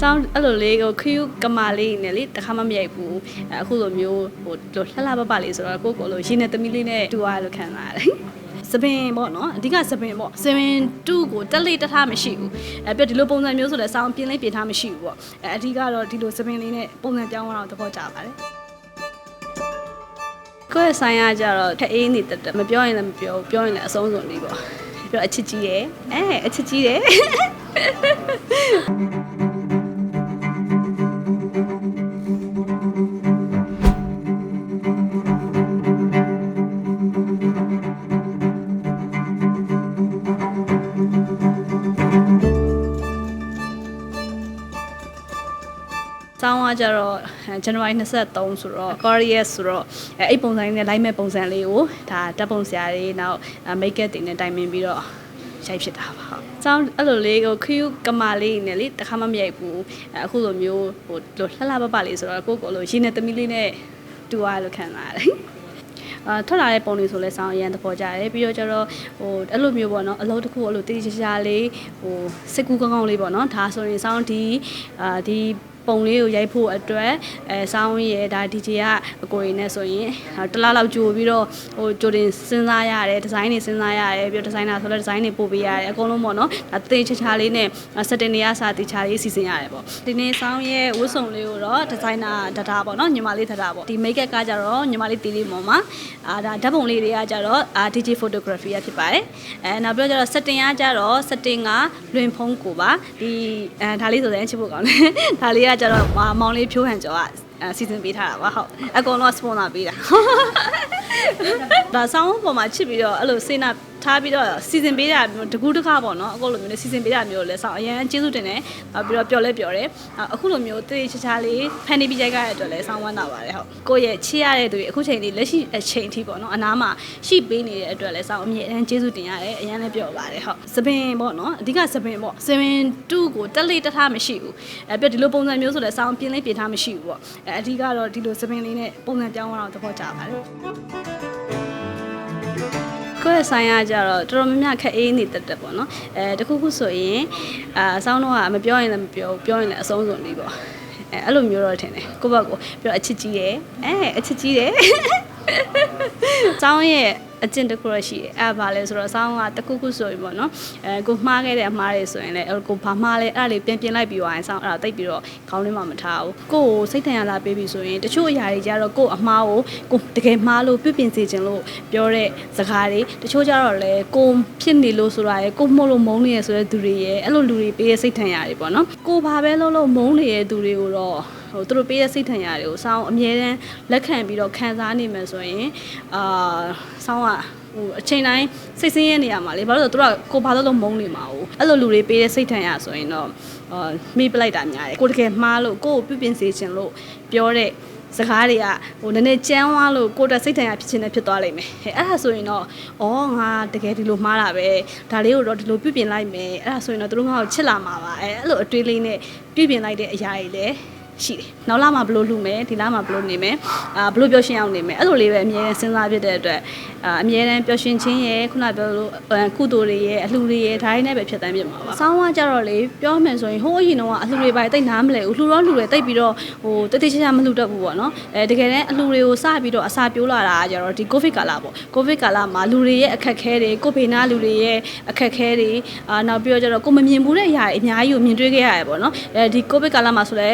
ကျောင်းအဲ့လိုလေးဟိုခယူကမာလေးနဲ့လေတခါမှမရိုက်ဘူးအဲအခုလိုမျိုးဟိုလိုလှလှပပလေးဆိုတော့ကိုယ့်ကိုယ်လိုရင်းနဲ့သမီးလေးနဲ့တူရလို့ခံစားရတယ်စပင်ပေါ့နော်အဓိကစပင်ပေါ့စပင်2ကိုတက်လေးတက်ထားမရှိဘူးအဲပြဒီလိုပုံစံမျိုးဆိုလဲစောင်းပြင်းလေးပြင်ထားမရှိဘူးပေါ့အဲအဓိကတော့ဒီလိုစပင်လေးနဲ့ပုံစံပြောင်းသွားတော့သဘောကျပါတယ်ကိုယ့်ရဲ့ဆိုင်ရကြတော့ထအေးနေတက်တက်မပြောရင်လည်းမပြောဘူးပြောရင်လည်းအဆုံးစွန်လေးပေါ့ပြီးတော့အချစ်ကြီးရယ်အဲအချစ်ကြီးတယ်။ ကျောင်းကကြတော့ဇန်နဝါရီ23ဆိုတော့ Korea ဆိုတော့အဲအဲ့ပုံစံလေးနဲ့ live မဲ့ပုံစံလေးကိုဒါဓာတ်ပုံဆရာတွေနောက် make up တွေနဲ့တိုင်ပင်ပြီးတော့ ရိုက်ဖြစ်တာပါဟုတ်။ကျောင်းအဲ့လိုလေးဟိုခယူကမာလေးနဲ့လေတခါမှမရိုက်ဘူး။အဲအခုလိုမျိုးဟိုလိုလှလှပပလေးဆိုတော့ကိုယ့်ကိုယ်လိုရင်းနဲ့သမီးလေးနဲ့တူရလို့ခံစားရတယ်။အာထွက်လာတဲ့ပုံတွေဆိုလဲစောင်းအရန်သဘောကျတယ်ပြီးတော့ကျတော့ဟိုအဲ့လိုမျိုးပေါ့နော်အလုပ်တစ်ခုအဲ့လိုတည်တည်ချာချာလေးဟိုစိတ်ကူးကောင်းကောင်းလေးပေါ့နော်ဒါဆိုရင်စောင်းဒီအာဒီ ပုံလေးကိုရိုက်ဖို့အတွက်အဲစောင်းရဲ့ဒါ DJ ကအကိုရင်းနဲ့ဆိုရင်တစ်လားလောက်ကြိုပြီးတော့ဟိုကြိုတင်စဉ်းစားရတယ်ဒီဇိုင်းတွေစဉ်းစားရတယ်ပြီးတော့ဒီဇိုင်နာဆိုလဲဒီဇိုင်းတွေပို့ပေးရတယ်အကုန်လုံးပေါ့နော်ဒါတည်ချာချာလေးနဲ့စက်တင်တွေကစာတည်ချာလေးစီစဉ်ရတယ်ပေါ့ဒီနေ့စောင်းရဲ့ဝတ်စုံလေးကိုတော့ဒီဇိုင်နာဒတာပေါ့နော်ညီမလေးဒတာပေါ့ဒီ make up ကကြတော့ညီမလေးတီးလေးပေါ်မှာအာဒါဓာတ်ပုံလေးတွေကကြတော့အာ DJ photography ရဖြစ်ပါတယ်အဲနောက်ပြီးတော့ကြတော့ setting ကကြတော့ setting ကလွင်ဖုံးကိုပါဒီအဲဒါလေးဆိုရင်ချစ်ဖို့ကောင်းတယ်ဒါလေးကကြတော့မောင်လေးဖြိုးဟန်ကျော်ကအဲစီစဉ်ပေးထားတာပါဟုတ်အကုန်လုံးစပွန်ဆာပေးတာဒါဆောင်းပေါ်မှာချစ်ပြီးတော့အဲ့လိုစေနာ ထားပြီးတော့စီစဉ်ပေးတာမျိုးတကူးတကားပေါ့နော်အခုလိုမျိုးနဲ့စီစဉ်ပေးတာမျိုးလဲဆောင်းအရန်ကျေးဇူးတင်တယ်နောက်ပြီးတော့ပျော်လဲပျော်တယ်အခုလိုမျိုးတည်ချာချာလေးဖန်နေပြီးကြိုက်ရတဲ့အတွက်လဲဆောင်းဝမ်းသာပါတယ်ဟုတ်ကိုယ့်ရဲ့ချစ်ရတဲ့သူတွေအခုချိန်လေးလက်ရှိအချိန်အထိပေါ့နော်အနားမှာရှိပေးနေတဲ့အတွက်လဲဆောင်းအမြဲတမ်းကျေးဇူးတင်ရတယ်အရန်လည်းပျော်ပါတယ်ဟုတ်စပင်ပေါ့နော်အဓိကစပင်ပေါ့စပင်2ကိုတက်လေးတက်ထားမရှိဘူးအဲပြဒီလိုပုံစံမျိုးဆိုလဲဆောင်းပြင်းလေးပြင်ထားမရှိဘူးပေါ့အဲအဓိကတော့ဒီလိုစပင်လေးနဲ့ပုံစံပြောင်းသွားတော့သဘောကျပါတယ် ကိုယ့်ရဲ့ဆိုင်ရကြတော့တော်တော်များများခက်အေးနေတတ်တယ်ပေါ့နော်အဲတခုခုဆိုရင်အာအဆောင်တော့ကမပြောရင်လည်းမပြောဘူးပြောရင်လည်းအဆုံးစွန်လေးပေါ့အဲအဲ့လိုမျိုးတော့ထင်တယ်ကိုယ့်ဘက်ကိုပြောအချစ်ကြီးတယ်အဲအချစ်ကြီးတယ်စောင်းရဲ့ အကျင့်တစ်ခုရရှိတယ်အဲ့ဘာလဲဆိုတော့စောင်းကတခုခုဆိုရင်ပေါ့နော်အဲကိုမှားခဲ့တဲ့အမှားတွေဆိုရင်လည်းကိုဘာမှားလဲအဲ့ဒါလေးပြင်ပြင်လိုက်ပြီးသွားရင်စောင်းအဲ့ဒါတိတ်ပြီးတော့ခေါင်းထဲမှာမထားဘူးကိုကိုစိတ်ထန်ရလာပေးပြီဆိုရင်တချို့အရာတွေကြတော့ကိုအမှားကိုကိုတကယ်မှားလို့ပြုပြင်စေခြင်းလို့ပြောတဲ့စကားတွေတချို့ကြတော့လေကိုဖြစ်နေလို့ဆိုတာရယ်ကိုမှုလို့မုန်းနေရဆိုတဲ့သူတွေရယ်အဲ့လိုလူတွေပေးတဲ့စိတ်ထန်ရတွေပေါ့နော်ကိုဘာပဲလုပ်လို့မုန်းနေတဲ့သူတွေကိုတော့ ဟိုသူတို့ပေးတဲ့စိတ်ထန်ရာတွေကိုစောင်းအမြဲတမ်းလက်ခံပြီးတော့ခံစားနေမယ်ဆိုရင်အာစောင်းကဟိုအချိန်တိုင်းစိတ်ဆင်းရဲနေရမှာလေဘာလို့လဲဆိုတော့သူတို့ကကိုဘာလို့လို့မုန်းနေမှာ哦အဲ့လိုလူတွေပေးတဲ့စိတ်ထန်ရာဆိုရင်တော့အာမိပလိုက်တာများတယ်ကိုတကယ်မှားလို့ကိုကိုပြုပြင်စေခြင်းလို့ပြောတဲ့စကားတွေကဟိုနည်းနည်းကြမ်းသွားလို့ကိုယ်တက်စိတ်ထန်ရဖြစ်ခြင်းနဲ့ဖြစ်သွားလိမ့်မယ်။အဲအဲ့ဒါဆိုရင်တော့ဩငါတကယ်ဒီလိုမှားတာပဲ။ဒါလေးကိုတော့ဒီလိုပြုပြင်လိုက်မယ်။အဲ့ဒါဆိုရင်တော့သူတို့ငါ့ကိုချစ်လာမှာပါ။အဲအဲ့လိုအတွေးလေးနဲ့ပြုပြင်လိုက်တဲ့အရာတွေလည်း ရှိတယ်။နောက်လာမှဘလို့လူမယ်ဒီလာမှဘလို့နေမယ်အာဘလို့ပျော်ရွှင်အောင်နေမယ်အဲ့လိုလေးပဲအမြဲတမ်းစဉ်းစားဖြစ်တဲ့အတွက်အာအမြဲတမ်းပျော်ရွှင်ခြင်းရဲ့ခုနပြောလို့ကုသိုလ်တွေရဲ့အလှူတွေရဲ့ဒါတွေနဲ့ပဲဖြစ်တမ်းပြမှာပါ။ဆောင်းကကြတော့လေပြောမယ်ဆိုရင်ဟိုးအရင်တော့အလှူတွေပါတိတ်နားမလဲဘူးလှူတော့လှူတယ်တိတ်ပြီးတော့ဟိုတိတ်တိတ်ချာချာမလှူတတ်ဘူးပေါ့နော်။အဲတကယ်တမ်းအလှူတွေကိုစပြီးတော့အစာပြိုးလာတာကကြတော့ဒီကိုဗစ်ကာလပေါ့။ကိုဗစ်ကာလမှာလူတွေရဲ့အခက်အခဲတွေကိုဖေနာလူတွေရဲ့အခက်အခဲတွေအာနောက်ပြီးတော့ကြတော့ကိုမမြင်ဘူးတဲ့အရာတွေအများကြီးကိုမြင်တွေ့ခဲ့ရတယ်ပေါ့နော်။အဲဒီကိုဗစ်ကာလမှာဆိုလဲ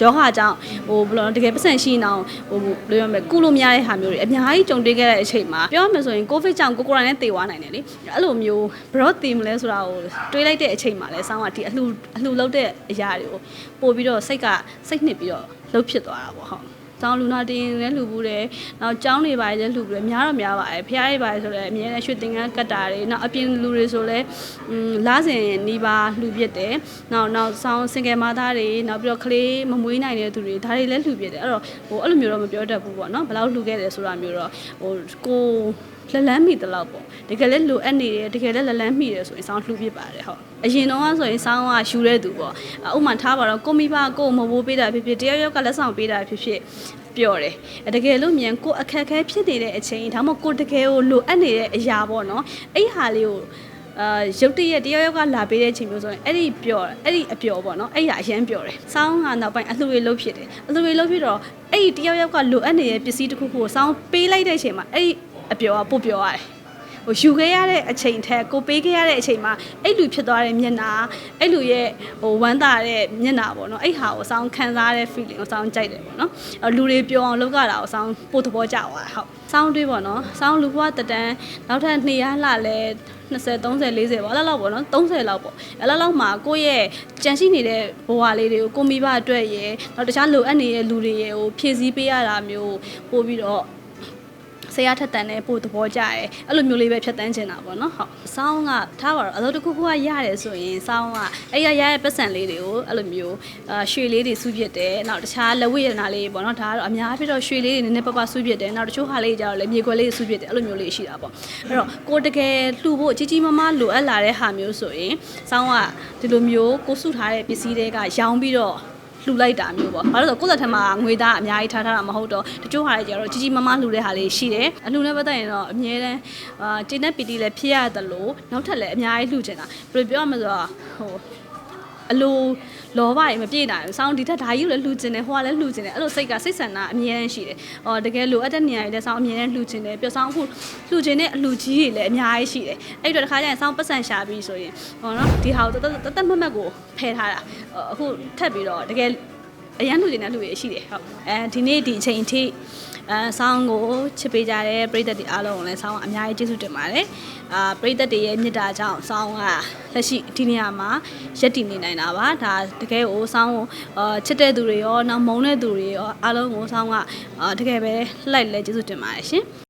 ယောဂအကြောင်းဟိုဘယ်လိုတကယ်ပတ်စံရှိနေအောင်ဟိုဘယ်လိုရမလဲကုလို့မရတဲ့ဟာမျိုးတွေအများကြီးကြုံတွေ့ခဲ့တဲ့အချိန်မှာပြောရမယ်ဆိုရင်ကိုဗစ်ကြောင့်ကိုကိုရိုနာနဲ့တေသွားနိုင်တယ်လေအဲ့လိုမျိုးဘယ်တော့တေမလဲဆိုတာကိုတွေးလိုက်တဲ့အချိန်မှာလဲစောင်းကဒီအလှအလှလောက်တဲ့အရာတွေကိုပို့ပြီးတော့စိတ်ကစိတ်နှစ်ပြီးတော့လှုပ်ဖြစ်သွားတာပေါ့ဟုတ် ကျောင်းလူနာတင်လည်းလှူဘူးတယ်။နောက်ကျောင်းတွေပါလည်းလှူဘူးတယ်။များတော့များပါတယ်။ဖះတွေပါဆိုလည်းအမြဲတမ်းရွှေသင်္ကန်းကတ်တာတွေနောက်အပြင်လူတွေဆိုလည်းอืมလားစင်နီးပါလှူပြစ်တယ်။နောက်နောက်ဆောင်းစင်ကယ်မသားတွေနောက်ပြီးတော့ကလေးမမွေးနိုင်တဲ့သူတွေဒါတွေလည်းလှူပြစ်တယ်။အဲ့တော့ဟိုအဲ့လိုမျိုးတော့မပြောတတ်ဘူးပေါ့နော်။ဘယ်လောက်လှူခဲ့တယ်ဆိုတာမျိုးတော့ဟိုကို လက်လန်းမိတလောက်ပေါ့တကယ်လည်းလိုအပ်နေတယ်တကယ်လည်းလက်လန်းမိတယ်ဆိုရင်စောင်းလှူပြစ်ပါတယ်ဟုတ်အရင်တော့ဆိုရင်စောင်းကယူတဲ့သူပေါ့ဥမာထားပါတော့ကိုမိဘကိုမဘိုးပေးတာဖြစ်ဖြစ်တယောက်ယောက်ကလက်ဆောင်ပေးတာဖြစ်ဖြစ်ပြောတယ်တကယ်လို့မြန်ကိုအခက်အခဲဖြစ်နေတဲ့အချိန်ဒါမှမဟုတ်ကိုတကယ်ကိုလိုအပ်နေတဲ့အရာပေါ့နော်အဲ့ဟာလေးကိုအာရုတ်တရက်တယောက်ယောက်ကလာပေးတဲ့ချိန်မျိုးဆိုရင်အဲ့ဒီပျော်အဲ့ဒီအပျော်ပေါ့နော်အဲ့ရအရန်ပျော်တယ်စောင်းကနောက်ပိုင်းအလှူတွေလုပ်ဖြစ်တယ်အလှူတွေလုပ်ဖြစ်တော့အဲ့ဒီတယောက်ယောက်ကလိုအပ်နေတဲ့ပစ္စည်းတစ်ခုခုကိုစောင်းပေးလိုက်တဲ့အချိန်မှာအဲ့ဒီ အပျော်ကပို့ပျော်ရတယ်ဟိုယူခဲ့ရတဲ့အချိန်ထက်ကိုပေးခဲ့ရတဲ့အချိန်မှာအဲ့လူဖြစ်သွားတဲ့မျက်နှာအဲ့လူရဲ့ဟိုဝမ်းသာတဲ့မျက်နှာပေါ့နော်အဲ့ဟာကိုစောင်းခံစားရတဲ့ feeling ကိုစောင်းကြိုက်တယ်ပေါ့နော်အဲ့လူတွေပြောအောင်လုပ်ကြတာကိုစောင်းပို့သဘောကျသွားတယ်ဟုတ်စောင်းတွေးပေါ့နော်စောင်းလူဘွားတတန်းနောက်ထပ်2ရလှလဲ20 30 40ပေါ့အဲ့လောက်ပေါ့နော်30လောက်ပေါ့အဲ့လောက်လောက်မှာကိုယ့်ရဲ့ကြံရှိနေတဲ့ဘဝလေးတွေကိုကိုမိဘအတွက်ရယ်နောက်တခြားလိုအပ်နေတဲ့လူတွေရယ်ကိုဖြည့်ဆည်းပေးရတာမျိုးပို့ပြီးတော့ ဆရာထက်တန်တဲ့ပို့သဘောကျရဲအဲ့လိုမျိုးလေးပဲဖြတ်တန်းချင်တာပေါ့နော်ဟုတ်စောင်းကထားပါတော့အလုပ်တစ်ခုခုကရတယ်ဆိုရင်စောင်းကအဲ့ရရရဲ့ပတ်စံလေးတွေကိုအဲ့လိုမျိုးအာရွှေလေးတွေစုပြစ်တယ်နောက်တခြားလက်ဝတ်ရတနာလေးပေါ့နော်ဒါကတော့အများဖြစ်တော့ရွှေလေးတွေနည်းနည်းပပစုပြစ်တယ်နောက်တချို့ဟာလေးကြတော့လည်းမြေခွက်လေးတွေစုပြစ်တယ်အဲ့လိုမျိုးလေးရှိတာပေါ့အဲ့တော့ကိုတကယ်လှူဖို့ကြီးကြီးမားမားလိုအပ်လာတဲ့ဟာမျိုးဆိုရင်စောင်းကဒီလိုမျိုးကိုစုထားတဲ့ပစ္စည်းတွေကရောင်းပြီးတော့ လှူလိုက်တာမျိုးပေါ့။ဘာလို့လဲဆိုတော့ကိုယ့်လက်ထက်မှာငွေသားအများကြီးထားထားတာမဟုတ်တော့တချို့ဟာတွေကျတော့ကြီးကြီးမားမားလှူတဲ့ဟာလေးရှိတယ်။အလှူနဲ့ပတ်သက်ရင်တော့အမြဲတမ်းအာတင်းတဲ့ပီတီလည်းဖြစ်ရတယ်လို့နောက်ထပ်လည်းအများကြီးလှူချင်တာ။ဘယ်လိုပြောရမလဲဆိုတော့ဟို အလိုလောဘတွေမပြည့်နိုင်ဘူး။စောင်းဒီထက်ဓာကြီးကိုလည်းလှူချင်တယ်ဟိုကလည်းလှူချင်တယ်အဲ့လိုစိတ်ကစိတ်ဆန္ဒအမြဲတမ်းရှိတယ်။အော်တကယ်လိုအပ်တဲ့နေရာတွေလည်းစောင်းအမြဲတမ်းလှူချင်တယ်။ပြစောင်းအခုလှူချင်တဲ့အလှူကြီးတွေလည်းအများကြီးရှိတယ်။အဲ့ဒီတော့တစ်ခါကျရင်စောင်းပတ်စံရှာပြီးဆိုရင်ဟောနော်ဒီဟာကိုတသက်တသက်မတ်မတ်ကိုဖယ်ထားတာ။အခုထပ်ပြီးတော့တကယ် အရန်လူတွေနဲ့လူတွေရှိတယ်ဟုတ်အဲဒီနေ့ဒီအချိန်ထိအဲဆောင်းကိုချစ်ပေးကြတဲ့ပရိသတ်တွေအားလုံးကိုလည်းဆောင်းကအများကြီးကျေးဇူးတင်ပါတယ်အာပရိသတ်တွေရဲ့မေတ္တာကြောင့်ဆောင်းကလက်ရှိဒီနေရာမှာရက်တည်နေနိုင်တာပါဒါတကယ်ကိုဆောင်းကိုအာချစ်တဲ့သူတွေရောနောက်မုန်းတဲ့သူတွေရောအားလုံးကိုဆောင်းကအာတကယ်ပဲလိုက်လဲကျေးဇူးတင်ပါတယ်ရှင်